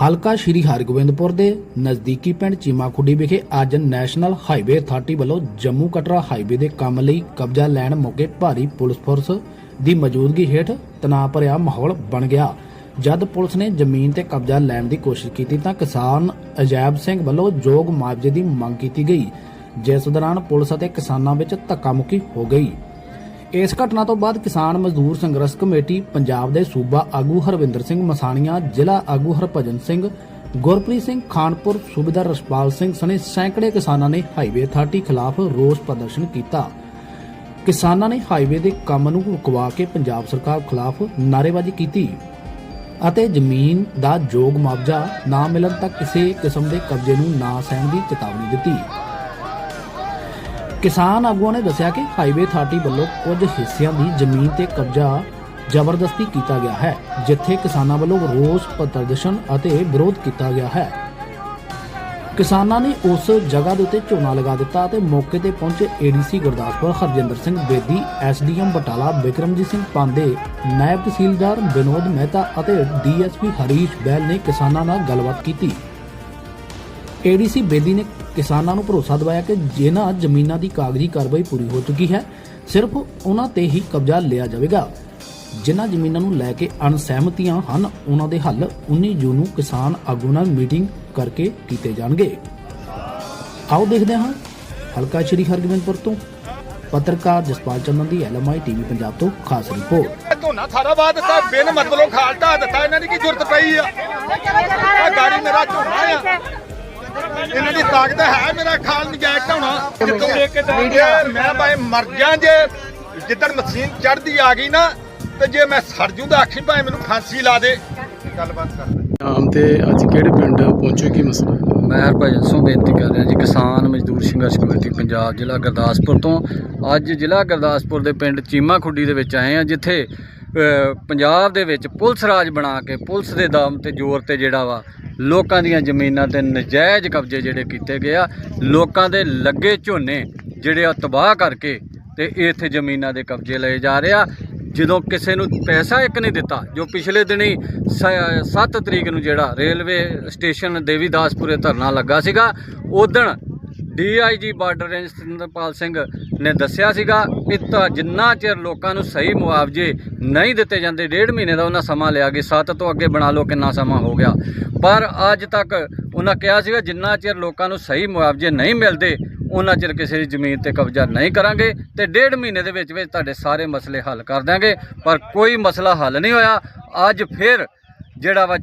ਹਲਕਾ ਸ਼੍ਰੀ ਹਰਗੋਬਿੰਦਪੁਰ ਦੇ ਨਜ਼ਦੀਕੀ ਪਿੰਡ ਚੀਮਾਖੁੱਡੀ ਵਿਖੇ ਅੱਜ ਨੈਸ਼ਨਲ ਹਾਈਵੇ ਅਥਾਰਟੀ ਵੱਲੋਂ ਜੰਮੂ ਕਟਰਾ ਹਾਈਵੇ ਦੇ ਕੰਮ ਲਈ ਕਬਜ਼ਾ ਲੈਣ ਮੌਕੇ ਭਾਰੀ ਪੁਲਿਸ ਫੋਰਸ ਦੀ ਮੌਜੂਦਗੀ ਹੇਠ ਤਣਾਅ ਭਰਿਆ ਮਾਹੌਲ ਬਣ ਗਿਆ। ਜਦ ਪੁਲਿਸ ਨੇ ਜ਼ਮੀਨ ਤੇ ਕਬਜ਼ਾ ਲੈਣ ਦੀ ਕੋਸ਼ਿਸ਼ ਕੀਤੀ ਤਾਂ ਕਿਸਾਨ ਅਜੈਬ ਸਿੰਘ ਵੱਲੋਂ ਯੋਗ ਮੁਆਵਜ਼ੇ ਦੀ ਮੰਗ ਕੀਤੀ ਗਈ, ਜਿਸ ਦੌਰਾਨ ਪੁਲਿਸ ਅਤੇ ਕਿਸਾਨਾਂ ਵਿੱਚ ਧੱਕਾਮੁੱਕੀ ਹੋ ਗਈ। ਇਸ ਘਟਨਾ ਤੋਂ ਬਾਅਦ ਕਿਸਾਨ ਮਜ਼ਦੂਰ ਸੰਘਰਸ਼ ਕਮੇਟੀ ਪੰਜਾਬ ਦੇ ਸੂਬਾ ਆਗੂ ਹਰਵਿੰਦਰ ਸਿੰਘ ਮਸਾਣੀਆਂ, ਜ਼ਿਲ੍ਹਾ ਆਗੂ ਹਰਭਜਨ ਸਿੰਘ, ਗੁਰਪ੍ਰੀਤ ਸਿੰਘ ਖਾਨਪੁਰ, ਸੂਬੇਦਾਰ ਰਸਪਾਲ ਸਿੰਘ ਸਣੇ ਸੈਂਕੜੇ ਕਿਸਾਨਾਂ ਨੇ ਹਾਈਵੇ ਅਥਾਰਟੀ ਖਿਲਾਫ ਰੋਸ ਪ੍ਰਦਰਸ਼ਨ ਕੀਤਾ। ਕਿਸਾਨਾਂ ਨੇ ਹਾਈਵੇ ਦੇ ਕੰਮ ਨੂੰ ਰੁਕਵਾ ਕੇ ਪੰਜਾਬ ਸਰਕਾਰ ਖਿਲਾਫ ਨਾਅਰੇਬਾਜ਼ੀ ਕੀਤੀ ਅਤੇ ਜ਼ਮੀਨ ਦਾ ਯੋਗ ਮੁਆਵਜ਼ਾ ਨਾ ਮਿਲਣ ਤੱਕ ਕਿਸੇ ਕਿਸਮ ਦੇ ਕਬਜ਼ੇ ਨੂੰ ਨਾ ਸਹਿਣ ਦੀ ਚੇਤਾਵਨੀ ਦਿੱਤੀ। ਕਿਸਾਨ ਆਗੂਆਂ ਨੇ ਦੱਸਿਆ ਕਿ ਹਾਈਵੇ ਅਥਾਰਟੀ ਵੱਲੋਂ ਕੁਝ ਹਿੱਸਿਆਂ ਦੀ ਜ਼ਮੀਨ ਤੇ ਕਬਜ਼ਾ ਜ਼ਬਰਦਸਤੀ ਕੀਤਾ ਗਿਆ ਹੈ, ਜਿੱਥੇ ਕਿਸਾਨਾਂ ਵੱਲੋਂ ਰੋਸ ਪ੍ਰਦਰਸ਼ਨ ਅਤੇ ਵਿਰੋਧ ਕੀਤਾ ਗਿਆ ਹੈ। ਕਿਸਾਨਾਂ ਨੇ ਉਸ ਜਗ੍ਹਾ ਦੇ ਉੱਤੇ ਝੋਨਾ ਲਗਾ ਦਿੱਤਾ ਅਤੇ ਮੌਕੇ ਤੇ ਪਹੁੰਚੇ ਏਡੀਸੀ ਗੁਰਦਾਸਪੁਰ ਹਰਜਿੰਦਰ ਸਿੰਘ ਬੇਦੀ ਐਸਡੀਐਮ ਬਟਾਲਾ ਬਿਕਰਮਜੀਤ ਸਿੰਘ ਪਾਂਡੇ, ਨਾਇਬ ਤਹਿਸੀਲਦਾਰ ਵਿਨੋਦ ਮਹਿਤਾ ਅਤੇ ਡੀਐਸਪੀ ਹਰੀਸ਼ ਬੈਲ ਨੇ ਕਿਸਾਨਾਂ ਨਾਲ ਗੱਲਬਾਤ ਕੀਤੀ। ਏਡੀਸੀ ਬੇਦੀ ਨੇ ਕਿਸਾਨਾਂ ਨੂੰ ਭਰੋਸਾ ਦਿਵਾਇਆ ਕਿ ਜਿਨ੍ਹਾਂ ਜ਼ਮੀਨਾਂ ਦੀ ਕਾਗਜ਼ੀ ਕਾਰਵਾਈ ਪੂਰੀ ਹੋ ਚੁੱਕੀ ਹੈ, ਸਿਰਫ ਉਹਨਾਂ ਤੇ ਹੀ ਕਬਜ਼ਾ ਲਿਆ ਜਾਵੇਗਾ। ਜਿਨ੍ਹਾਂ ਜ਼ਮੀਨਾਂ ਨੂੰ ਲੈ ਕੇ ਅਣਸਹਿਮਤੀਆਂ ਹਨ, ਉਹਨਾਂ ਦੇ ਹੱਲ 19 ਜੂਨ ਨੂੰ ਕਿਸਾਨ ਆਗੂ ਨਾਲ ਮੀਟਿੰਗ ਕਰਕੇ ਕੀਤੇ ਜਾਣਗੇ। ਆਓ ਦੇਖਦੇ ਹਾਂ। ਹਲਕਾ ਸ਼੍ਰੀ ਹਰਗੋਬਿੰਦਪੁਰ ਤੋਂ ਪੱਤਰਕਾਰ ਜਸਪਾਲ ਚੰਦਨ ਦੀ ਐਲਐਮਆਈ ਟੀਵੀ ਪੰਜਾਬ ਤੋਂ ਖਾਸ ਰਿਪੋਰਟ। ਇਹ ਸਾਰਾ ਬਾਦ ਦਿੱਤਾ, ਬਿਨ ਮਤਲਬੋਂ ਖਾਲ ਦਿੱਤਾ, ਇਹਨਾਂ ਦੀ ਕੀ ਜ਼ਰੂਰਤ ਪਈ ਆ? ਗਾੜੀ ਮੇਰਾ ਝੋਨਾ ਆ। ਇਹਨਾਂ ਦੀ ਤਾਕਤ ਹੈ ਮੇਰਾ ਖਾਲ ਨਜਾਇਜ਼ ਢਾਉਣਾ ਮੈਂ ਭਾਵੇਂ ਮਰ ਗਿਆ ਜੇ ਜਿੱਦਣ ਮਸ਼ੀਨ ਚੜਦੀ ਆ ਗਈ ਨਾ ਤੇ ਜੇ ਮੈਂ ਸੜ ਜੂ ਤਾਂ ਆਖੀ ਭਾਵੇਂ ਮੈਨੂੰ ਫਾਂਸੀ ਲਾ ਦੇ। ਗੱਲਬਾਤ ਕਰਦਾ ਆਮ ਤੇ ਅੱਜ ਕਿਹੜੇ ਪਿੰਡ ਪਹੁੰਚੇ ਕੀ ਮਸਲਾ? ਮੈਂ ਹਰਭਜਨ ਸਿੰਘ ਬੇਨਤੀ ਕਰ ਰਿਹਾ ਜੀ ਕਿਸਾਨ ਮਜ਼ਦੂਰ ਸੰਘਰਸ਼ ਕਮੇਟੀ ਪੰਜਾਬ ਜ਼ਿਲ੍ਹਾ ਗੁਰਦਾਸਪੁਰ ਤੋਂ। ਅੱਜ ਜ਼ਿਲ੍ਹਾ ਗੁਰਦਾਸਪੁਰ ਦੇ ਪਿੰਡ ਚੀਮਾ ਖੁੱਡੀ ਦੇ ਵਿੱਚ ਆਏ ਆ ਜਿੱਥੇ ਪੰਜਾਬ ਦੇ ਵਿੱਚ ਪੁਲਿਸ ਰਾਜ ਬਣਾ ਕੇ ਪੁਲਿਸ ਦੇ ਦਮ ਤੇ ਜ਼ੋਰ ਤੇ ਜਿਹੜਾ ਵਾ, ਲੋਕਾਂ ਦੀਆਂ ਜ਼ਮੀਨਾਂ ਤੇ ਨਜਾਇਜ਼ ਕਬਜ਼ੇ ਜਿਹੜੇ ਕੀਤੇ ਗਏ ਆ, ਲੋਕਾਂ ਦੇ ਲੱਗੇ ਝੋਨੇ ਜਿਹੜੇ ਆ ਤਬਾਹ ਕਰਕੇ ਤੇ ਇੱਥੇ ਜ਼ਮੀਨਾਂ ਦੇ ਕਬਜ਼ੇ ਲਏ ਜਾ ਰਹੇ ਆ। ਜਦੋਂ ਕਿਸੇ ਨੂੰ ਪੈਸਾ ਇੱਕ ਨਹੀਂ ਦਿੱਤਾ, ਜੋ ਪਿਛਲੇ ਦਿਨੀ 7 ਤਰੀਕ ਨੂੰ ਜਿਹੜਾ ਰੇਲਵੇ ਸਟੇਸ਼ਨ ਦੇਵੀਦਾਸਪੁਰੇ ਧਰਨਾ ਲੱਗਾ ਸੀਗਾ ਉਦਣ DIG border range Satinderpal Singh ਨੇ ਦੱਸਿਆ ਸੀਗਾ ਕਿ ਤਾਂ ਜਿੰਨਾ ਚਿਰ ਲੋਕਾਂ ਨੂੰ ਸਹੀ ਮੁਆਵਜ਼ੇ ਨਹੀਂ ਦਿੱਤੇ ਜਾਂਦੇ, ਡੇਢ ਮਹੀਨੇ ਦਾ ਉਹਨਾਂ ਸਮਾਂ ਲਿਆ ਕਿ 7 ਤੋਂ ਅੱਗੇ ਬਣਾ ਲਓ, ਕਿੰਨਾ ਸਮਾਂ ਹੋ ਗਿਆ। ਪਰ ਅੱਜ ਤੱਕ ਉਹਨਾਂ ਕਿਹਾ ਸੀਗਾ, ਜਿੰਨਾ ਚਿਰ ਲੋਕਾਂ ਨੂੰ ਸਹੀ ਮੁਆਵਜ਼ੇ ਨਹੀਂ ਮਿਲਦੇ ਉਹਨਾਂ ਚਿਰ ਕਿਸੇ ਦੀ ਜ਼ਮੀਨ ਤੇ ਕਬਜ਼ਾ ਨਹੀਂ ਕਰਾਂਗੇ ਤੇ ਡੇਢ ਮਹੀਨੇ ਦੇ ਵਿੱਚ ਵਿੱਚ ਤੁਹਾਡੇ ਸਾਰੇ ਮਸਲੇ ਹੱਲ ਕਰ ਦਾਂਗੇ ਪਰ ਕੋਈ ਮਸਲਾ ਹੱਲ ਨਹੀਂ ਹੋਇਆ। ਅੱਜ ਫਿਰ ਜਿਹੜਾ ਵਾ